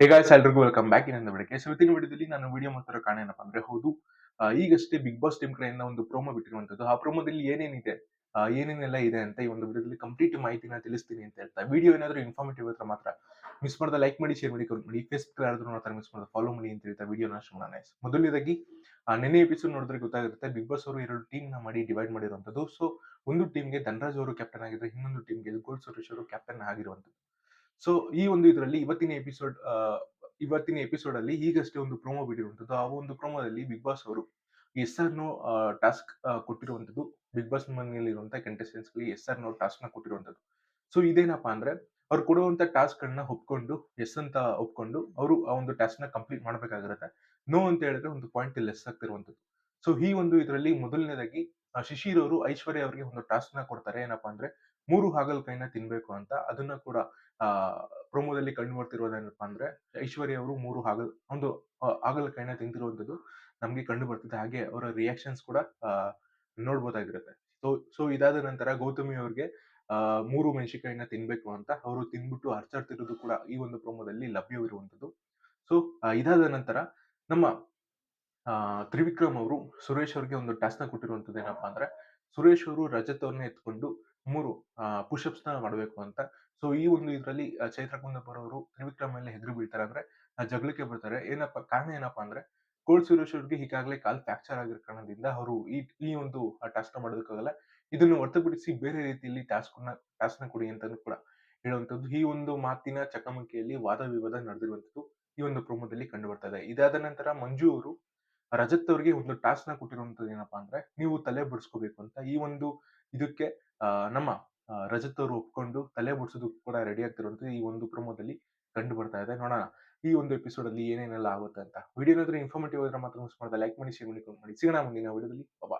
Hey guys ಎಲ್ರಿಗೂ welcome back ಇನ್ನೊಂದು ಬೆಳಗ್ಗೆ ಸೊ ವಿಡಿಯೋದಲ್ಲಿ ನಾನು ವಿಡಿಯೋ ಮಾತ್ರ ಕಾರಣ ಏನಪ್ಪಾ ಅಂದ್ರೆ ಹೌದು ಈಗಷ್ಟೇ ಬಿಗ್ ಬಾಸ್ ಟೀಮ್ ಕಡೆಯಿಂದ ಒಂದು ಪ್ರೋಮೋ ಬಿಟ್ಟಿರುವಂತದ್ದು. ಆ ಪ್ರೋಮೋದಲ್ಲಿ ಏನೇನಿದೆ ಏನೇನೆಲ್ಲ ಇದೆ ಅಂತ ಈ ಒಂದು ವಿಡಿಯೋದಲ್ಲಿ ಕಂಪ್ಲೀಟ್ ಮಾಹಿತಿನ ತಿಳಿಸ್ತೀನಿ ಅಂತ ಹೇಳ್ತಾ. ವಿಡಿಯೋ ಏನಾದರೂ ಇನ್ಫಾರ್ಮೇಟಿವ್ ಇದ್ರೆ ಮಾತ್ರ ಮಿಸ್ ಮಾಡಿದ ಲೈಕ್ ಮಾಡಿ ಶೇರ್ ಮಾಡಿ ಕಮೆಂಟ್ ಮಾಡಿ. ಫೇಸ್ಬುಕ್ ಯಾರಾದ್ರೂ ನೋಡ್ತಾರೆ ಮಿಸ್ ಮಾಡಿದ ಫಾಲೋ ಮಾಡಿ ಅಂತ ಹೇಳ್ತಾ ವಿಡಿಯೋ ಶುರು ಮಾಡೋಣ. ಮೊದಲನೇದಾಗಿ ಆ, ನೆನ್ನೆ ಎಪಿಸೋಡ್ ನೋಡಿದ್ರೆ ಗೊತ್ತಾಗಿರುತ್ತೆ ಬಿಗ್ ಬಾಸ್ ಅವರು ಎರಡು ಟೀಮ್ನ ಮಾಡಿ ಡಿವೈಡ್ ಮಾಡಿರುವಂತದ್ದು. ಸೊ ಒಂದು ಟೀಮ್ಗೆ ಧನರಾಜ್ ಅವರು ಕ್ಯಾಪ್ಟನ್ ಆಗಿದ್ರೆ ಇನ್ನೊಂದು ಟೀಮ್ಗೆ ಗೋಲ್ ಸುರೇಶ್ ಅವರು ಕ್ಯಾಪ್ಟನ್ ಆಗಿರುವಂತದ್ದು. ಸೊ ಈ ಒಂದು ಇದರಲ್ಲಿ ಇವತ್ತಿನ ಎಪಿಸೋಡ್ ಇವತ್ತಿನ ಎಪಿಸೋಡ್ ಅಲ್ಲಿ ಈಗಷ್ಟೇ ಒಂದು ಪ್ರೋಮೋ ಬಿಟ್ಟಿರುವಂತದ್ದು ಆ ಒಂದು ಪ್ರೋಮೋದಲ್ಲಿ ಬಿಗ್ ಬಾಸ್ ಅವರು ಎಸ್ ಆರ್ ನೋ ಟಾಸ್ಕ್ ಕೊಟ್ಟಿರುವಂತದ್ದು ಬಿಗ್ ಬಾಸ್ ಮನೆಯಲ್ಲಿರುವಂತಹ ಕಂಟೆಸ್ಟೆಂಟ್ಸ್ ಎಸ್ ಆರ್ ನೋ ಟಾಸ್ಕ್ನ ಕೊಟ್ಟಿರುವಂತದ್ದು ಸೊ ಇದೇನಪ್ಪಾ ಅಂದ್ರೆ ಅವ್ರು ಕೊಡುವಂತ ಟಾಸ್ಕ್ ಗಳನ್ನ ಒಪ್ಕೊಂಡು ಎಸ್ ಅಂತ ಒಪ್ಕೊಂಡು ಅವರು ಆ ಒಂದು ಟಾಸ್ಕ್ನ ಕಂಪ್ಲೀಟ್ ಮಾಡ್ಬೇಕಾಗಿರುತ್ತೆ. ನೋ ಅಂತ ಹೇಳಿದ್ರೆ ಒಂದು ಪಾಯಿಂಟ್ ಲೆಸ್ ಆಗ್ತಿರುವಂತದ್ದು ಸೊ ಈ ಒಂದು ಇದರಲ್ಲಿ ಮೊದಲನೇದಾಗಿ ಶಿಶಿರ್ ಅವರು ಐಶ್ವರ್ಯ ಅವರಿಗೆ ಒಂದು ಟಾಸ್ಕ್ನ ಕೊಡ್ತಾರೆ. ಏನಪ್ಪಾ ಅಂದ್ರೆ ಮೂರು ಹಾಗಲಕಾಯಿನ ತಿನ್ಬೇಕು ಅಂತ ಅದನ್ನ ಕೂಡ, ಆ ಪ್ರೋಮೋದಲ್ಲಿ ಕಂಡು ಬರ್ತಿರೋದೇನಪ್ಪಾ ಅಂದ್ರೆ ಐಶ್ವರ್ಯ ಅವರು ಮೂರು ಹಾಗಲ್, ಒಂದು ಹಾಗಲಕಾಯಿನ ತಿಂತಿರುವಂತದ್ದು ನಮ್ಗೆ ಕಂಡು ಬರ್ತಿದೆ. ಹಾಗೆ ಅವರ ರಿಯಾಕ್ಷನ್ಸ್ ಕೂಡ ನೋಡ್ಬೋದಾಗಿರುತ್ತೆ. ಸೊ ಸೊ ಇದಾದ ನಂತರ ಗೌತಮಿ ಅವ್ರಿಗೆ ಮೂರು ಮೆಣಸಿನಕಾಯಿನ ತಿನ್ಬೇಕು ಅಂತ ಅವರು ತಿನ್ಬಿಟ್ಟು ಅರ್ಚಾಡ್ತಿರೋದು ಕೂಡ ಈ ಒಂದು ಪ್ರೋಮೋದಲ್ಲಿ ಲಭ್ಯವಿರುವಂತದ್ದು ಸೊ ಇದಾದ ನಂತರ ನಮ್ಮ ತ್ರಿವಿಕ್ರಮ್ ಅವರು ಸುರೇಶ್ ಅವ್ರಿಗೆ ಒಂದು ಟಾಸ್ಕ್ನ ಕೊಟ್ಟಿರುವಂತದ್ದು ಏನಪ್ಪಾ ಅಂದ್ರೆ ಸುರೇಶ್ ಅವರು ರಜತ್ ಅವ್ರನ್ನ ಎತ್ಕೊಂಡು ಮೂರು ಪುಷಪ್ಸ್ನ ಮಾಡಬೇಕು ಅಂತ. ಸೊ ಈ ಒಂದು ಇದರಲ್ಲಿ ಚೈತ್ರ ಕುಂದಪ್ಪರವರು ತ್ರಿವಿಕ್ರಮ್ ಮೇಲೆ ಹೆದರಿ ಬೀಳ್ತಾರೆ. ಅಂದ್ರೆ ಜಗಳಕ್ಕೆ ಬರ್ತಾರೆ ಏನಪ್ಪ, ಕಾರಣ ಏನಪ್ಪಾ ಅಂದ್ರೆ ಕೋಲ್ಡ್ ಸುರೇಶ್ ಅವ್ರಿಗೆ ಈಗಾಗಲೇ ಕಾಲ್ ಫ್ರಾಕ್ಚರ್ ಆಗಿರೋ ಕಾರಣದಿಂದ ಅವರು ಈ ಈ ಒಂದು ಟಾಸ್ಕ್ನ ಮಾಡೋದಕ್ಕಾಗಲ್ಲ. ಇದನ್ನು ಹೊರತುಪಡಿಸಿ ಬೇರೆ ರೀತಿಯಲ್ಲಿ ಟಾಸ್ಕ್ನ ಟಾಸ್ಕ್ನ ಕೊಡಿ ಅಂತಾನು ಕೂಡ ಹೇಳುವಂತದ್ದು ಈ ಒಂದು ಮಾತಿನ ಚಕಮಕಿಯಲ್ಲಿ ವಾದ ವಿವಾದ ನಡೆದಿರುವಂತದ್ದು ಈ ಒಂದು ಪ್ರೋಮೋದಲ್ಲಿ ಕಂಡು ಬರ್ತಾ ಇದೆ. ಇದಾದ ನಂತರ ಮಂಜು ಅವರು ರಜತ್ ಅವರಿಗೆ ಒಂದು ಟಾಸ್ಕ್ನ ಕೊಟ್ಟಿರುವಂತದ್ದು ಏನಪ್ಪಾ ಅಂದ್ರೆ, ನೀವು ತಲೆ ಬಡಿಸ್ಕೋಬೇಕು ಅಂತ. ಈ ಒಂದು ಇದಕ್ಕೆ ನಮ್ಮ ರಜತ್ ಅವರು ಒಪ್ಕೊಂಡು ತಲೆ ಬಡಿಸೋದಕ್ಕೂ ಕೂಡ ರೆಡಿ ಆಗ್ತಿರುವಂತದ್ದು ಈ ಒಂದು ಪ್ರಮೋದಲ್ಲಿ ಕಂಡು ಬರ್ತಾ ಇದೆ. ನೋಡೋಣ, ಈ ಒಂದು ಎಪಿಸೋಡ್ ಅಲ್ಲಿ ಏನೇನೆಲ್ಲ ಆಗುತ್ತೆ ಅಂತ. ವಿಡಿಯೋ ಇನ್ಫಾರ್ಮೇಟಿವ್ ಆದ್ರೆ ಮಾತ್ರ ಮಿಸ್ ಮಾಡಿದ. ಲೈಕ್ ಮಾಡಿ ಶೇರ್ ಮಾಡಿ ಕಮೆಂಟ್ ಮಾಡಿ. ಸಿಗೋಣ ಮುಂದಿನ ವಿಡಿಯೋದಲ್ಲಿ ಬಾಯ್